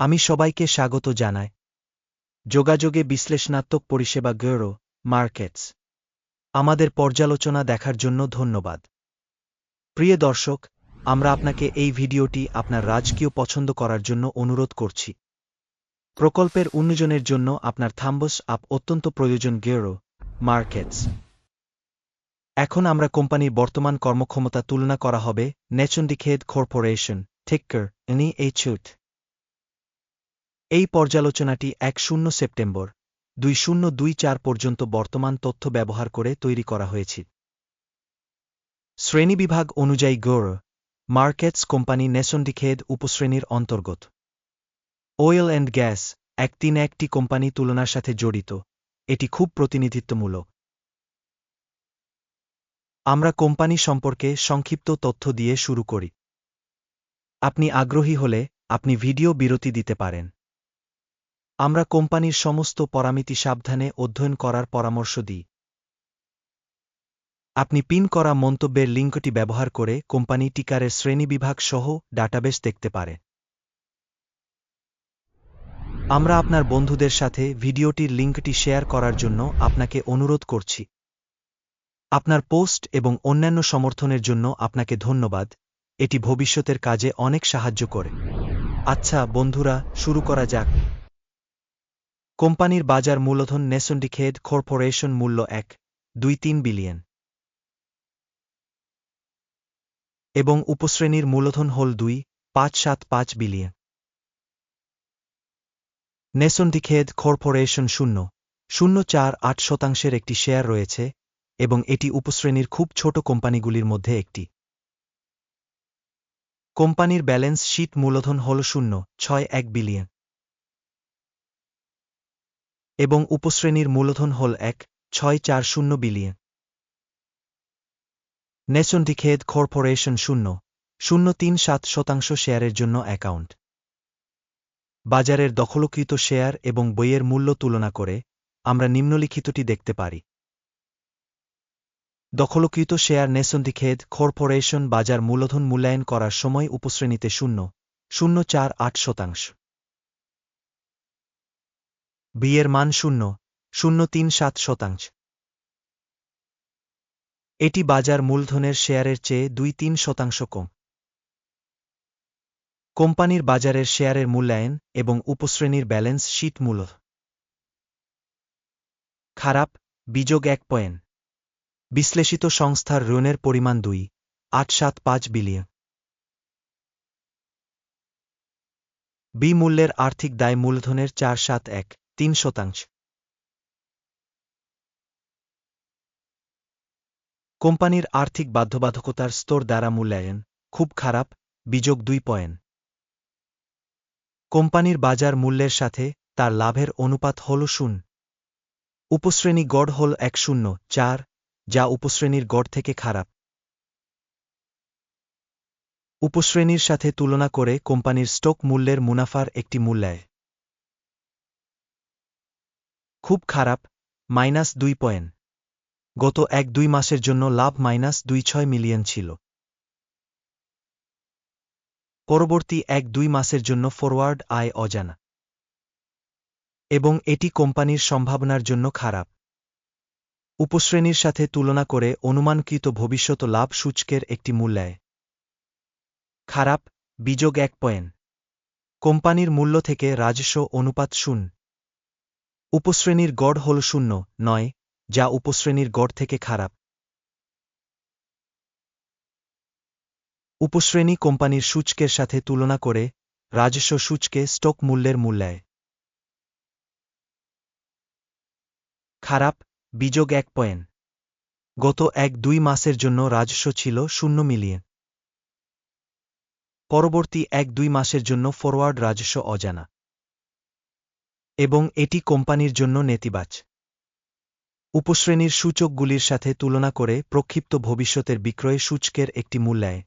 আমি সবাইকে স্বাগত জানাই। যোগাযোগে বিশ্লেষণাত্মক পরিষেবা গেরো মার্কেটস। আমাদের পর্যালোচনা দেখার জন্য ধন্যবাদ। প্রিয় দর্শক, আমরা আপনাকে এই ভিডিওটি আপনার রাজকীয় পছন্দ করার জন্য অনুরোধ করছি। প্রকল্পের উন্নয়নের জন্য আপনার থাম্বস আপ অত্যন্ত প্রয়োজন গেরো মার্কেটস। এখন আমরা কোম্পানির বর্তমান কর্মক্ষমতা তুলনা করা হবে, নেচন্ডিখেদ কর্পোরেশন, টিক্কর এনি এইচুট এই পর্যালোচনাটি এক শূন্য সেপ্টেম্বর, দুই শূন্য দুই চার পর্যন্ত বর্তমান তথ্য ব্যবহার করে তৈরি করা হয়েছে। শ্রেণীবিভাগ অনুযায়ী গৌর মার্কেটস কোম্পানি নেসন্ডিখেদ উপশ্রেণীর অন্তর্গত। ওয়েল অ্যান্ড গ্যাস, এক তিন একটি কোম্পানি তুলনার সাথে জড়িত, এটি খুব প্রতিনিধিত্বমূলক। আমরা কোম্পানি সম্পর্কে সংক্ষিপ্ত তথ্য দিয়ে শুরু করি। আপনি আগ্রহী হলে আপনি ভিডিও বিরতি দিতে পারেন। আমরা কোম্পানির সমস্ত পরামিতি সাবধানে অধ্যয়ন করার পরামর্শ দিই। আপনি পিন করা মন্তব্যের লিঙ্কটি ব্যবহার করে কোম্পানি টিকারের শ্রেণীবিভাগ সহ ডাটাবেস দেখতে পারে। আমরা আপনার বন্ধুদের সাথে ভিডিওটির লিঙ্কটি শেয়ার করার জন্য আপনাকে অনুরোধ করছি। আপনার পোস্ট এবং অন্যান্য সমর্থনের জন্য আপনাকে ধন্যবাদ। এটি ভবিষ্যতের কাজে অনেক সাহায্য করে। আচ্ছা বন্ধুরা, শুরু করা যাক। কোম্পানির বাজার মূলধন নেসন্ডিখেদ কর্পোরেশন মূল্য এক, দুই তিন বিলিয়ন। এবং উপশ্রেণীর মূলধন হল দুই, পাঁচ সাত পাঁচ বিলিয়ন। নেসন্ডিখেদ কর্পোরেশন শূন্য শূন্য চার আট শতাংশের একটি শেয়ার রয়েছে, এবং এটি উপশ্রেণীর খুব ছোট কোম্পানিগুলির মধ্যে একটি। কোম্পানির ব্যালেন্স শীট মূলধন হল শূন্য, ছয় এক বিলিয়ন। এবং উপশ্রেণীর মূলধন হল এক, ছয়, চার, শূন্য বিলিয়ন। নেসন্ডিখেদ কর্পোরেশন শূন্য শূন্য তিন, সাত শতাংশ শেয়ারের জন্য অ্যাকাউন্ট। বাজারের দখলকৃত শেয়ার এবং বইয়ের মূল্য তুলনা করে আমরা নিম্নলিখিতটি দেখতে পারি। দখলকৃত শেয়ার নেসন্দিখেদ কর্পোরেশন বাজার মূলধন মূল্যায়ন করার সময় উপশ্রেণীতে শূন্য শূন্য, চার, আট শতাংশ। বিয়ের মান শূন্য শূন্য তিন সাত শতাংশ। এটি বাজার মূলধনের শেয়ারের চেয়ে দুই তিন শতাংশ কম। কোম্পানির বাজারের শেয়ারের মূল্যায়ন এবং উপশ্রেণীর ব্যালেন্স শীট মূল্য খারাপ, বিযোগ এক পয়েন্ট। বিশ্লেষিত সংস্থার ঋণের পরিমাণ দুই, আট সাত পাঁচ বিলিয়ন। বি মূল্যের আর্থিক দায় মূলধনের চার সাত এক। তিন শতাংশ। কোম্পানির আর্থিক বাধ্যবাধকতার স্তর দ্বারা মূল্যায়ন খুব খারাপ, বিযোগ দুই পয়েন্ট। কোম্পানির বাজার মূল্যের সাথে তার লাভের অনুপাত হল শূন্য। উপশ্রেণী গড় হল এক শূন্য চার, যা উপশ্রেণীর গড় থেকে খারাপ। উপশ্রেণীর সাথে তুলনা করে কোম্পানির স্টক মূল্যের মুনাফার একটি মূল্যায়। খুব খারাপ, মাইনাস দুই পয়েন্ট। গত এক দুই মাসের জন্য লাভ মাইনাস দুই ছয় মিলিয়ন ছিল। পরবর্তী এক দুই মাসের জন্য ফরওয়ার্ড আয় অজানা। এবং এটি কোম্পানির সম্ভাবনার জন্য খারাপ। উপশ্রেণীর সাথে তুলনা করে অনুমানকৃত ভবিষ্যৎ লাভ সূচকের একটি মূল্যায়। খারাপ, বিযোগ এক পয়েন্ট। কোম্পানির মূল্য থেকে রাজস্ব অনুপাত শূন্য। উপশ্রেণীর গড় হল শূন্য, নয়, যা উপশ্রেণীর গড় থেকে খারাপ। উপশ্রেণী কোম্পানির সূচকের সাথে তুলনা করে রাজস্ব সূচকে স্টক মূল্যের মূল্যায় খারাপ, বিযোগ এক পয়েন্ট। গত এক দুই মাসের জন্য রাজস্ব ছিল শূন্য মিলিয়ন। পরবর্তী এক দুই মাসের জন্য ফরওয়ার্ড রাজস্ব অজানা। এবং এটি কোম্পানির জন্য নেতিবাচ। উপশ্রেণীর সূচকগুলির সাথে তুলনা করে প্রক্ষিপ্ত ভবিষ্যতের বিক্রয় সূচকের একটি মূল্যায়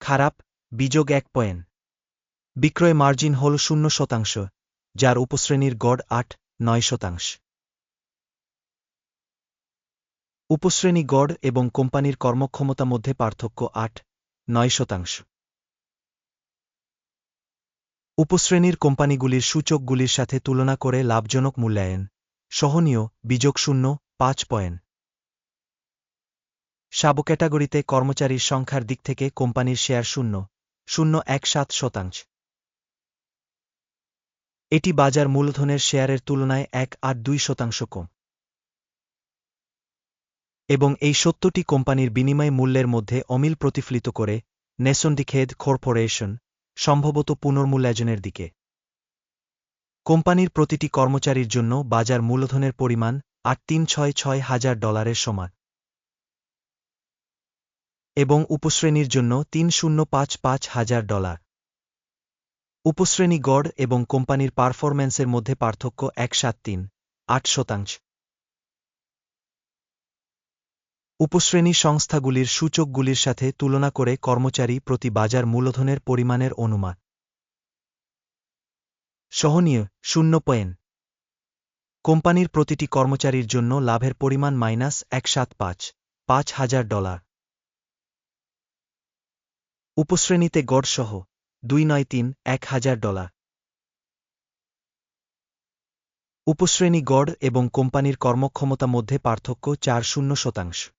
খারাপ, বিযোগ এক পয়েন্ট। বিক্রয় মার্জিন হল শূন্য শতাংশ, যার উপশ্রেণীর গড় আট, নয় শতাংশ। উপশ্রেণী গড় এবং কোম্পানির কর্মক্ষমতা মধ্যে পার্থক্য আট, নয় শতাংশ। উপশ্রেণীর কোম্পানিগুলির সূচকগুলির সাথে তুলনা করে লাভজনক মূল্যায়ন। সহনীয় বিযোগ শূন্য পাঁচ পয়েন্ট। সাব ক্যাটাগরিতে কর্মচারীর সংখ্যার দিক থেকে কোম্পানির শেয়ার শূন্য। শূন্য এক সাত শতাংশ। এটি বাজার মূলধনের শেয়ারের তুলনায় এক আট দুই শতাংশ কম। এবং এই সত্যটি কোম্পানির বিনিময় মূল্যের মধ্যে অমিল প্রতিফলিত করে নেসন্ডিখেদ কর্পোরেশন সম্ভবত পুনর্মূল্যায়নের দিকে। কোম্পানির প্রতিটি কর্মচারীর জন্য বাজার মূলধনের পরিমাণ আট তিন ছয় ছয় হাজার ডলারের সমান। এবং উপশ্রেণীর জন্য তিন শূন্য পাঁচ পাঁচ হাজার ডলার। উপশ্রেণী গড় এবং কোম্পানির পারফরম্যান্সের মধ্যে পার্থক্য এক সাত তিন, আট শতাংশ। উপশ্রেণী সংস্থাগুলির সূচকগুলির সাথে তুলনা করে কর্মচারী প্রতি বাজার মূলধনের পরিমাণের অনুমান। সহনীয়, শূন্য পয়েন্ট। কোম্পানির প্রতিটি কর্মচারীর জন্য লাভের পরিমাণ মাইনাস এক সাত পাঁচ পাঁচ হাজার ডলার। উপশ্রেণীতে গড়সহ, দুই নয় তিন, এক হাজার ডলার। উপশ্রেণী গড় এবং কোম্পানির কর্মক্ষমতা মধ্যে পার্থক্য চার শূন্য শতাংশ।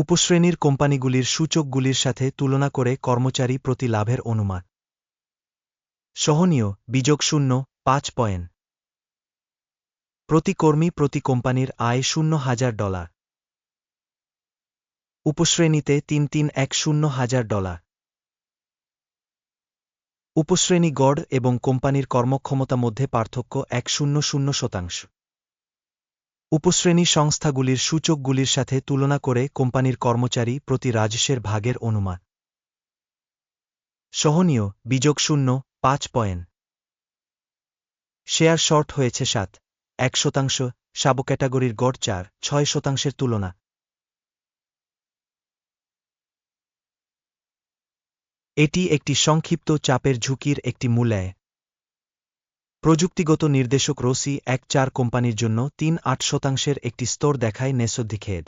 উপশ্রেণীর কোম্পানিগুলির সূচকগুলির সাথে তুলনা করে কর্মচারী প্রতি লাভের অনুমান। সহনীয়, বিযোগ শূন্য, পাঁচ পয়েন্ট। প্রতি কর্মী প্রতি কোম্পানির আয় শূন্য হাজার ডলার। উপশ্রেণীতে তিন তিন এক শূন্য হাজার ডলার। উপশ্রেণী গড় এবং কোম্পানির কর্মক্ষমতা মধ্যে পার্থক্য এক শূন্য শূন্য শতাংশ। উপশ্রেণী সংস্থাগুলির সূচকগুলির সাথে তুলনা করে কোম্পানির কর্মচারী প্রতি রাজস্বের ভাগের অনুমান। সহনীয়, বিযোগ শূন্য, পাঁচ পয়েন্ট। শেয়ার শর্ট হয়েছে সাত, এক শতাংশ সাব ক্যাটাগরির গড় চার, ছয় শতাংশের তুলনা। এটি একটি সংক্ষিপ্ত চাপের ঝুঁকির একটি মূল্যায় প্রযুক্তিগত নির্দেশক রোসি এক চার কোম্পানির জন্য তিন আট শতাংশের একটি স্তর দেখায় নেসোদ্দিখেদ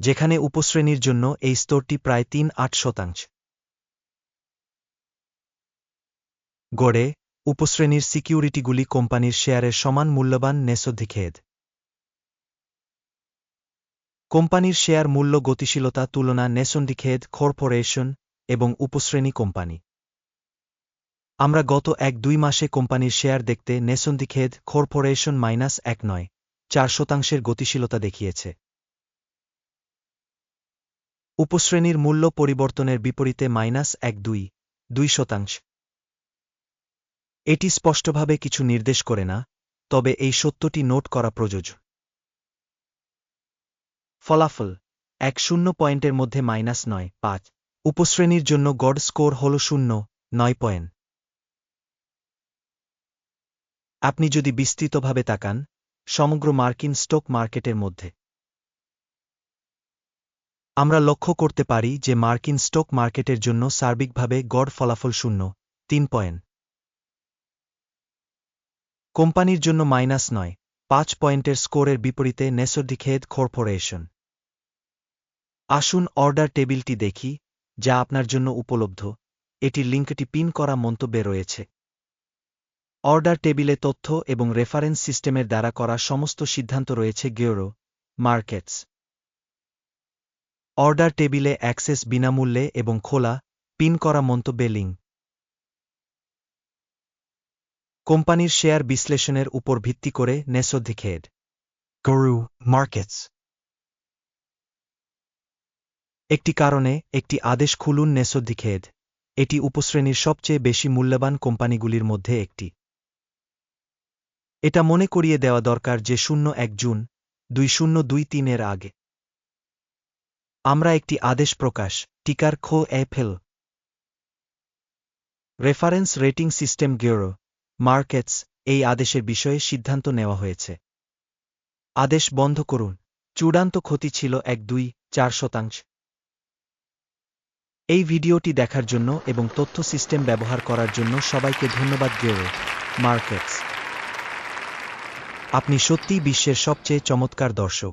যেখানে উপশ্রেণীর জন্য এই স্তরটি প্রায় তিন আট শতাংশ। গড়ে উপশ্রেণীর সিকিউরিটিগুলি কোম্পানির শেয়ারের সমান মূল্যবান নেসোদ্দিখেদ কোম্পানির শেয়ার মূল্য গতিশীলতা তুলনা নেসন্ডিখেদ কর্পোরেশন এবং উপশ্রেণী কোম্পানি। আমরা গত এক দুই মাসে কোম্পানির শেয়ার দেখতে নেসন্দিখেদ কর্পোরেশন মাইনাস এক নয়, চার শতাংশের গতিশীলতা দেখিয়েছে। উপশ্রেণীর মূল্য পরিবর্তনের বিপরীতে মাইনাস এক দুই দুই শতাংশ। এটি স্পষ্টভাবে কিছু নির্দেশ করে না, তবে এই সত্যটি নোট করা প্রযোজ্য। ফলাফল, এক শূন্য পয়েন্টের মধ্যে মাইনাস নয়, পাঁচ। উপশ্রেণীর জন্য গড স্কোর হল শূন্য, নয় পয়েন্ট। আপনি যদি বিস্তৃতভাবে তাকান, সমগ্র মার্কিন স্টক মার্কেটের মধ্যে, আমরা লক্ষ্য করতে পারি যে মার্কিন স্টক মার্কেটের জন্য সার্বিকভাবে গড় ফলাফল শূন্য, তিন পয়েন্ট। কোম্পানির জন্য মাইনাস নয়, পাঁচ পয়েন্টের স্কোরের বিপরীতে নেসোডিখেদ কর্পোরেশন। আসুন অর্ডার টেবিলটি দেখি, যা আপনার জন্য উপলব্ধ। এটির লিঙ্কটি পিন করা মন্তব্যে রয়েছে। অর্ডার টেবিলে তথ্য এবং রেফারেন্স সিস্টেমের দ্বারা করা সমস্ত সিদ্ধান্ত রয়েছে গেওরো মার্কেটস। অর্ডার টেবিলে অ্যাক্সেস বিনামূল্যে এবং খোলা, পিন করা মন্তব্যে লিঙ্ক। কোম্পানির শেয়ার বিশ্লেষণের উপর ভিত্তি করে নেসোধিখেড গরু, মার্কেটস। একটি কারণে একটি আদেশ খুলুন নেসোধিখেদ এটি উপশ্রেণীর সবচেয়ে বেশি মূল্যবান কোম্পানিগুলির মধ্যে একটি। এটা মনে করিয়ে দেওয়া দরকার যে শূন্য এক জুন, দুই শূন্য দুই তিনের আগে। আমরা একটি আদেশ প্রকাশ, টিকার খো এফেল রেফারেন্স রেটিং সিস্টেম গেরো, মার্কেটস, এই আদেশের বিষয়ে সিদ্ধান্ত নেওয়া হয়েছে। আদেশ বন্ধ করুন, চূড়ান্ত ক্ষতি ছিল এক দুই চার শতাংশ। এই ভিডিওটি দেখার জন্য এবং তথ্য সিস্টেম ব্যবহার করার জন্য সবাইকে ধন্যবাদ গেরো, মার্কেটস। আপনি সত্যিই বিশ্বের সবচেয়ে চমৎকার দর্শক।